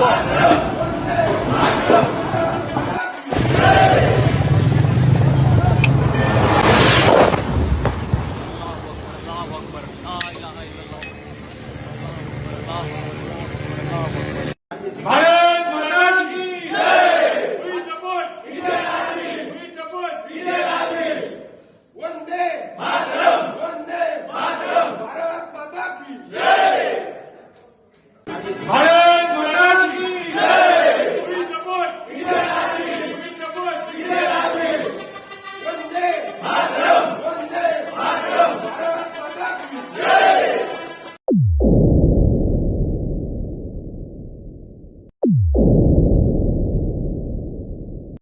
One, two,